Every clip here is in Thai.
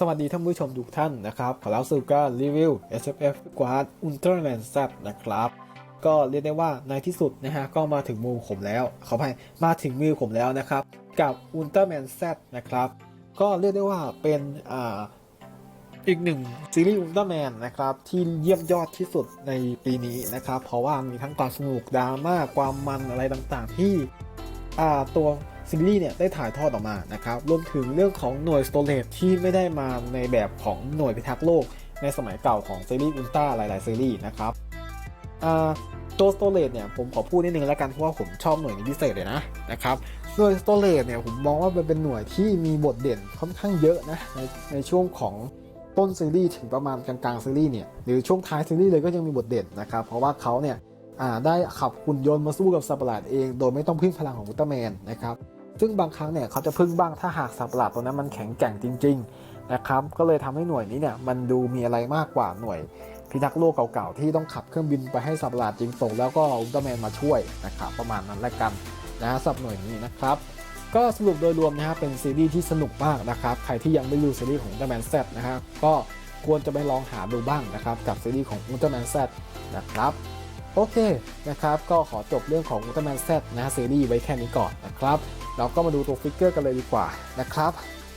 สวัสดีท่านผู้ชมทุกท่านนะครับ ขอรับสู่การรีวิว SFF Squad Ultraman Z นะครับ ก็เรียกได้ว่าในที่สุดนะฮะ ก็มาถึงมือผมแล้วขออภัยมาถึงมือผมแล้วนะครับ กับ Ultraman Z นะครับ ก็เรียกได้ว่าเป็นอ่าอีกหนึ่งซีรีส์อุลตร้าแมนนะครับ ที่เยี่ยมยอดที่สุดในปีนี้นะครับ เพราะว่ามีทั้งความสนุกดราม่าความมันอะไรต่างๆ ที่อ่าตัว ซีรีส์เนี่ยได้ถ่ายทอดออกมานะครับรวมถึงเรื่องของหน่วยสโตเลตที่ไม่ได้มาในแบบของหน่วยพิทักษ์โลก ในสมัยเก่าของซีรีส์อุลตร้าหลาย ๆ ซีรีส์นะครับตัวสโตเลตเนี่ยผมขอพูดนิดนึงแล้วกันเพราะว่าผมชอบหน่วยนี้พิเศษเลยนะนะครับหน่วยสโตเลตเนี่ยผมมองว่ามันเป็นหน่วยที่มีบทเด่นค่อนข้างเยอะนะในในช่วงของต้นซีรีส์ถึงประมาณกลางๆซีรีส์เนี่ยหรือช่วงท้ายซีรีส์เลยก็ยังมีบทเด่นนะครับเพราะว่าเขาเนี่ยได้ขับหุ่นยนต์มาสู้กับสัตว์ประหลาดเอง โดยไม่ต้องพึ่งพลังของอุลตร้าแมนนะครับ ซึ่งบางครั้งเนี่ยเขาจะพึ่งบ้างถ้าหากสัตว์ประหลาดตัวนั้นมันแข็งแกร่งจริง ๆ นะครับ ก็เลยทำให้หน่วยนี้เนี่ยมันดูมีอะไรมากกว่าหน่วย พิทักษ์โลกเก่าๆที่ต้องขับเครื่องบินไปให้สัตว์ประหลาดจริงตกแล้วก็อุลตร้าแมนมาช่วยนะครับประมาณนั้นแหละกันนะสำหรับหน่วยนี้นะครับก็สรุปโดยรวมนะครับเป็นซีรีส์ที่สนุกมากนะครับใครที่ยังไม่ดูซีรีส์ของ Ultraman Z นะครับก็ควรจะไปลองหาดูบ้างนะครับกับซีรีส์ของ Ultraman Z นะครับโอเคนะครับก็ขอจบเรื่องของ Ultraman Z นะฮะซีรีส์ไว้แค่นี้ก่อนนะครับ เราก็มาดูตัวฟิกเกอร์กันเลยดีกว่านะครับ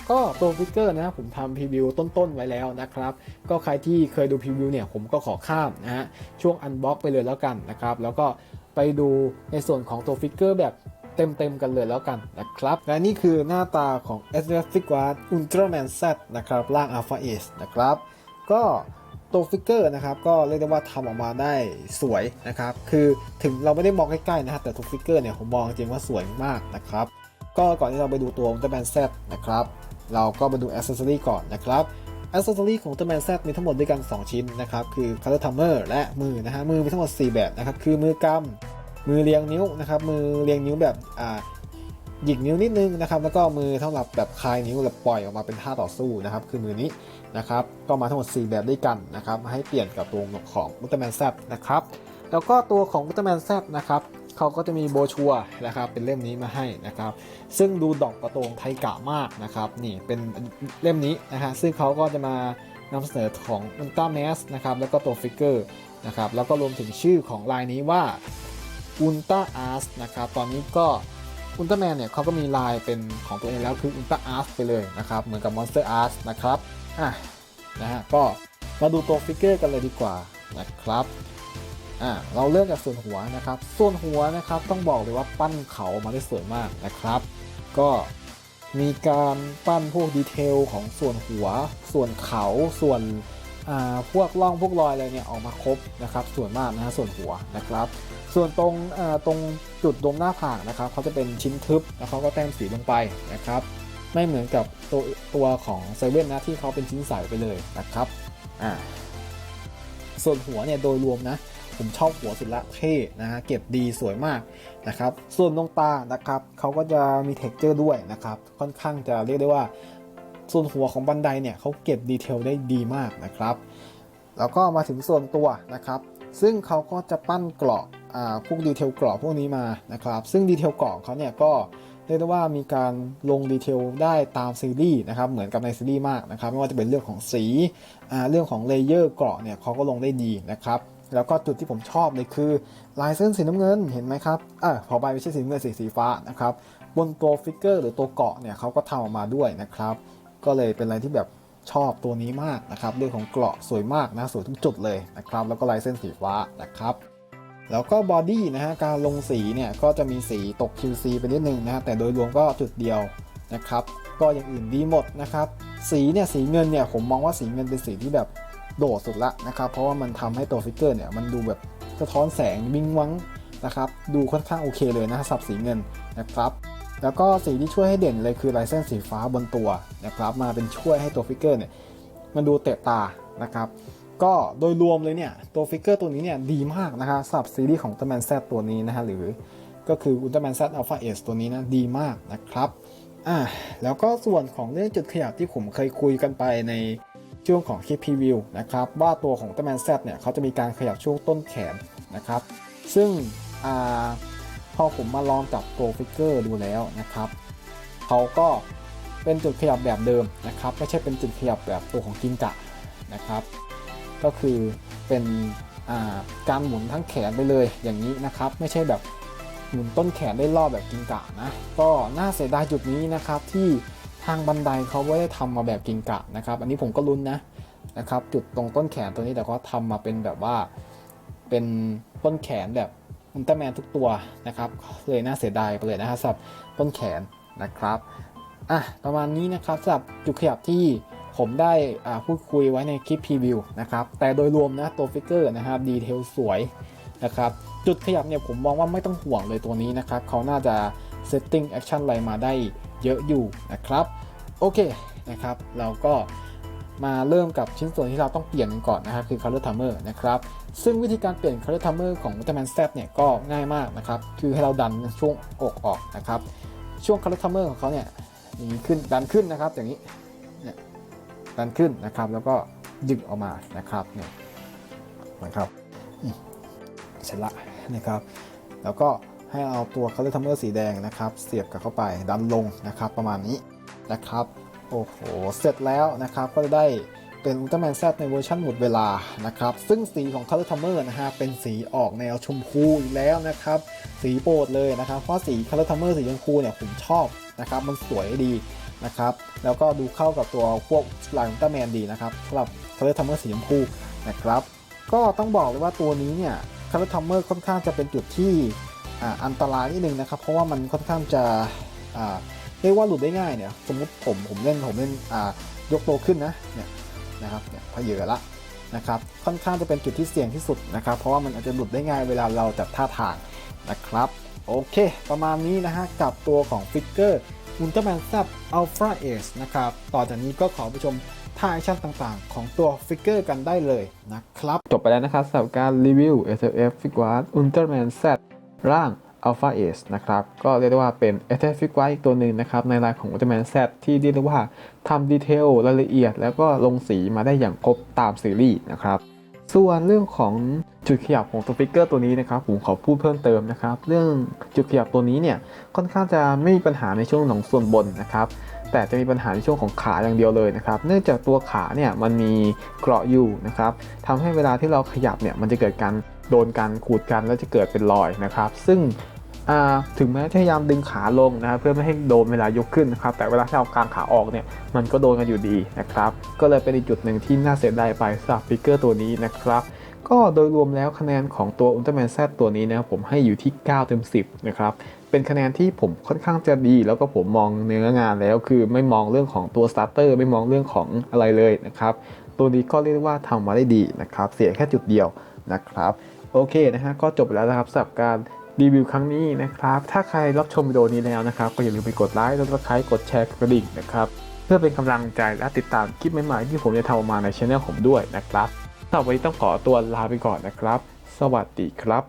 ก็ตัวฟิกเกอร์นะผมทำพรีวิวต้นๆไว้แล้วนะครับก็ใครที่เคยดูพรีวิวเนี่ยผมก็ขอข้ามนะฮะช่วงอันบ็อกไปเลยแล้วกันนะครับแล้วก็ไปดูในส่วนของตัวฟิกเกอร์แบบเต็มๆกันเลยแล้วกันนะครับ และนี่คือหน้าตาของ s f f i g u a r Ultraman Z นะครับร่าง Alpha Ace นะครับ ก็ตัวฟิกเกอร์นะครับก็เรียกได้ว่าทำออกมาได้สวยนะครับ คือถึงเราไม่ได้มองใกล้ๆนะครับแต่ตัวฟิกเกอร์เนี่ยผมมองจริงว่าสวยมากนะครับ ก็ก่อนที่เราไปดูตัว Ultraman Z นแซนะครับ เราก็มาดูอ c เซสซอรีก่อนนะครับอ c เซสซอรีของ Ultraman Z มีทั้งหมดด้วยกัน 2 ชิ้นนะครับ คือ Color Timer และมือนะฮะ มือมีทั้งหมด 4 แบบนะครับ คือมือกำ มือเรียงนิ้วนะครับ มือเรียงนิ้วแบบอ่าหยิกนิ้วนิดนึงนะครับ แล้วก็มือเท่ากับแบบคลายนิ้วแบบปล่อยออกมาเป็นท่าต่อสู้นะครับ คือมือนี้นะครับ ก็มาทั้งหมด 4 แบบด้วยกันนะครับ ให้เปลี่ยนกับตัวของ Ultraman Z นแซนะครับ แล้วก็ตัวของ Ultraman Z นะครับ เขาก็จะมีโบชัวนะครับเป็นเล่มนี้มาให้นะครับ ซึ่งดูดอกประโตงไทกะมากนะครับนี่เป็นเล่มนี้นะฮะซึ่งเขาก็จะมานำเสนอของอุลตร้าแมสนะครับแล้วก็ตัวฟิกเกอร์นะครับแล้วก็รวมถึงชื่อของลายนี้ว่าอุลตร้าอาร์สนะครับตอนนี้ก็อุลตร้าแมนเนี่ยเขาก็มีลายเป็นของตัวเองแล้วคืออุลตร้าอาร์สไปเลยนะครับเหมือนกับมอนสเตอร์อาร์สนะครับอะนะฮะก็มาดูตัวฟิกเกอร์กันเลยดีกว่านะครับ อ่าเราเริ่มจากส่วนหัวนะครับ ส่วนหัวนะครับต้องบอกเลยว่าปั้นเขามาได้สวยมากนะครับ ก็มีการปั้นพวกดีเทลของส่วนหัว ส่วนเขาส่วนพวกร่องพวกรอยอะไรเนี่ยออกมาครบนะครับ ส่วนมากนะฮะส่วนหัวนะครับ ส่วนตรงตรงจุดดมหน้าผากนะครับเขาจะเป็นชิ้นทึบแล้วเขาก็แต้มสีลงไปนะครับ ไม่เหมือนกับตัวตัวของเซเว่นนะที่เขาเป็นชิ้นใสไปเลยนะครับอ่าส่วนหัวเนี่ยโดยรวมนะ ผมชอบหัวสุดละเท่นะฮะเก็บดีสวยมากนะครับส่วนดวงตานะครับเขาก็จะมีเท็กเจอร์ด้วยนะครับค่อนข้างจะเรียกได้ว่า ส่วนหัวของบันไดเนี่ยเขาเก็บดีเทลได้ดีมากนะครับแล้วก็มาถึงส่วนตัวนะครับ ซึ่งเขาก็จะปั้นกรอ่าพวกดีเทลกราะพวกนี้มานะครับซึ่งดีเทลกรองเขาเนี่ยก็เรียกได้ว่ามีการลงดีเทลได้ตามซีรีส์นะครับเหมือนกับในซีรีส์มากนะครับไม่ว่าจะเป็นเรื่องของสีอ่าเรื่องของเลเยอร์เกราะเนี่ยเขาก็ลงได้ดีนะครับ แล้วก็จุดที่ผมชอบเลยคือลายเส้นสีน้ำเงินเห็นไหมครับอ่าพอไปไม่ใช่สีน้ำเงินสีสีฟ้านะครับบนตัวฟิกเกอร์หรือตัวเกาะเนี่ยเขาก็ทำออกมาด้วยนะครับ ก็เลยเป็นอะไรที่แบบชอบตัวนี้มากนะครับเรื่องของเกราะสวยมากนะสวยทุกจุดเลยนะครับแล้วก็ลายเส้นสีฟ้านะครับแล้วก็บอดี้นะฮะการลงสีเนี่ยก็จะมีสีตก QC ไปนิดนึงนะฮะแต่โดยรวมก็จุดเดียวนะครับ ก็อย่างอื่นดีหมดนะครับ สีเนี่ยสีเงินเนี่ยผมมองว่าสีเงินเป็นสีที่แบบ โดดสุดละนะครับ เพราะว่ามันทำให้ตัวฟิกเกอร์เนี่ยมันดูแบบสะท้อนแสงวิงวังนะครับ ดูค่อนข้างโอเคเลยนะสับสีเงินนะครับ แล้วก็สีที่ช่วยให้เด่นเลยคือลายเส้นสีฟ้าบนตัวนะครับ มาเป็นช่วยให้ตัวฟิกเกอร์เนี่ยมันดูเตะตานะครับ ก็โดยรวมเลยเนี่ยตัวฟิกเกอร์ตัวนี้เนี่ยดีมากนะครับสำหรับซีรีส์ของ Ultraman Z ตัวนี้นะฮะหรือก็คือ Ultraman Z Alpha Ace ตัวนี้นะดีมากนะครับอ่าแล้วก็ส่วนของเรื่องจุดขยับที่ผมเคยคุยกันไปใน ช่วงของคลิปพรีวิวนะครับว่าตัวของ Ultraman Z เนี่ยเขาจะมีการขยับช่วงต้นแขนนะครับ ซึ่งอพอผมมาลองจับตัวฟิกเกอร์ดูแล้วนะครับเขาก็เป็นจุดขยับแบบเดิมนะครับไม่ใช่เป็นจุดขยับแบบตัวของกิงกะนะครับ ก็คือเป็นการหมุนทั้งแขนไปเลยอย่างนี้นะครับ ไม่ใช่แบบหมุนต้นแขนได้รอบแบบกิงกะนะก็น่าเสียดายจุดนี้นะครับที่ ทางบันไดเขาไม่ได้ทำมาแบบกิงกะนะครับ อันนี้ผมก็ลุ้นนะนะครับ จุดตรงต้นแขนตัวนี้แต่ก็ทำมาเป็นแบบว่าเป็นต้นแขนแบบอุลตร้าแมนทุกตัวนะครับเลยน่าเสียดายไปเลยนะครับสำหรับต้นแขนนะครับอะประมาณนี้นะครับสำหรับจุดขยับที่ผมได้อ่าพูดคุยไว้ในคลิปพรีวิวนะครับแต่โดยรวมนะตัวฟิกเกอร์นะครับดีเทลสวยนะครับจุดขยับเนี่ยผมมองว่าไม่ต้องห่วงเลยตัวนี้นะครับเขาน่าจะ เซตติ้งแอคชั่นอะไรมาได้เยอะอยู่นะครับ โอเคนะครับ เราก็มาเริ่มกับชิ้นส่วนที่เราต้องเปลี่ยนกันก่อนนะครับคือ Color Timer นะครับ ซึ่งวิธีการเปลี่ยน Color Timer ของ Ultraman Z เนี่ยก็ง่ายมากนะครับ คือให้เราดันช่วงอกออกนะครับ ช่วง Color Timer ของเขาเนี่ยอย่างนี้ขึ้นดันขึ้นนะครับ อย่างนี้เนี่ยดันขึ้นนะครับ แล้วก็ดึงออกมานะครับเนี่ยนะครับอืมเสร็จละนะครับ แล้วก็ ให้เอาตัว Color Timer สีแดงนะครับเสียบกับเข้าไปดันลงนะครับประมาณนี้นะครับโอ้โหเสร็จแล้วนะครับก็จะได้เป็นอุลตร้าแมนแซในเวอร์ชันหมดเวลานะครับซึ่งสีของ Color Timer นะฮะเป็นสีออกแนวชมพูอีกแล้วนะครับสีโปรดเลยนะครับเพราะสี Color Timer สีชมพูเนี่ยผมชอบนะครับมันสวยดีนะครับแล้วก็ดูเข้ากับตัวพวกลายอุลตร้าแมนดีนะครับสำหรับ Color Timer สีชมพูนะครับก็ต้องบอกเลยว่าตัวนี้เนี่ย Color Timer ค่อนข้างจะเป็นจุดที่ อันตรายนิดนึงนะครับ เพราะว่ามันค่อนข้างจะเรียกว่าหลุดได้ง่ายเนี่ยสมมติผมผมเล่นผมเล่นยกโตขึ้นนะเนี่ยนะครับเนี่ยพอเยื่อละนะครับค่อนข้างจะเป็นจุดที่เสี่ยงที่สุดนะครับ เพราะว่ามันอาจจะหลุดได้ง่ายเวลาเราจัดท่าทางนะครับ โอเค ประมาณนี้นะฮะกับตัวของฟิกเกอร์อุลตร้าแมนซับอัลฟาเอสนะครับ ต่อจากนี้ก็ขอไปชมท่าแอคชั่นต่างๆ ของตัวฟิกเกอร์กันได้เลยนะครับ จบไปแล้วนะครับสำหรับการรีวิว SFF f i g u a r d Ultraman Z ร่า ร่าง Alpha Ace นะครับ ก็เรียกได้ว่าเป็น a t t a c f i g u a r อีกตัวหนึ่งนะครับ ในลายของ Ultraman Z ที่เรียกได้ว่าทำดีเทลรายละเอียด แล้วก็ลงสีมาได้อย่างครบตามซีรีส์นะครับ ส่วนเรื่องของจุดขยับของตัวฟิกเกอร์ตัวนี้นะครับ ผมขอพูดเพิ่มเติมนะครับ เรื่องจุดขยับตัวนี้เนี่ยค่อนข้างจะไม่มีปัญหาในช่วงของส่วนบนนะครับแต่จะมีปัญหาในช่วงของขาอย่างเดียวเลยนะครับ เนื่องจากตัวขาเนี่ยมันมีเกราะอยู่นะครับทำให้เวลาที่เราขยับเนี่ยมันจะเกิดการ โดนกันขูดกันแล้วจะเกิดเป็นรอยนะครับ ซึ่งถึงแม้จะพยายามดึงขาลงนะครับเพื่อไม่ให้โดนเวลายกขึ้นนะครับแต่เวลาที่เอากางขาออกเนี่ยมันก็โดนกันอยู่ดีนะครับก็เลยเป็นอีกจุดหนึ่งที่น่าเสียดายไปสำหรับฟิกเกอร์ตัวนี้นะครับก็โดยรวมแล้วคะแนนของตัว Ultraman Z ตัวนี้นะครับผมให้อยู่ที่ 9 เต็ม 10 นะครับเป็นคะแนนที่ผมค่อนข้างจะดี แล้วก็ผมมองเนื้องานแล้ว คือไม่มองเรื่องของตัวสตาร์เตอร์ไม่มองเรื่องของอะไรเลยนะครับตัวนี้ก็เรียกได้ว่าทำมาได้ดีนะครับเสียแค่จุดเดียวนะครับ โอเคนะฮะก็จบแล้วนะครับสำหรับการรีวิวครั้งนี้นะครับ ถ้าใครรับชมวิดีโอนี้แล้วนะครับ ก็อย่าลืมไปกดไลค์กดซับสไครต์กดแชร์กดกระดิ่งนะครับ เพื่อเป็นกำลังใจและติดตามคลิปใหม่ๆที่ผมจะทำออกมาในช่องผมด้วยนะครับสำหรับวันนี้ต้องขอตัวลาไปก่อนนะครับ สวัสดีครับ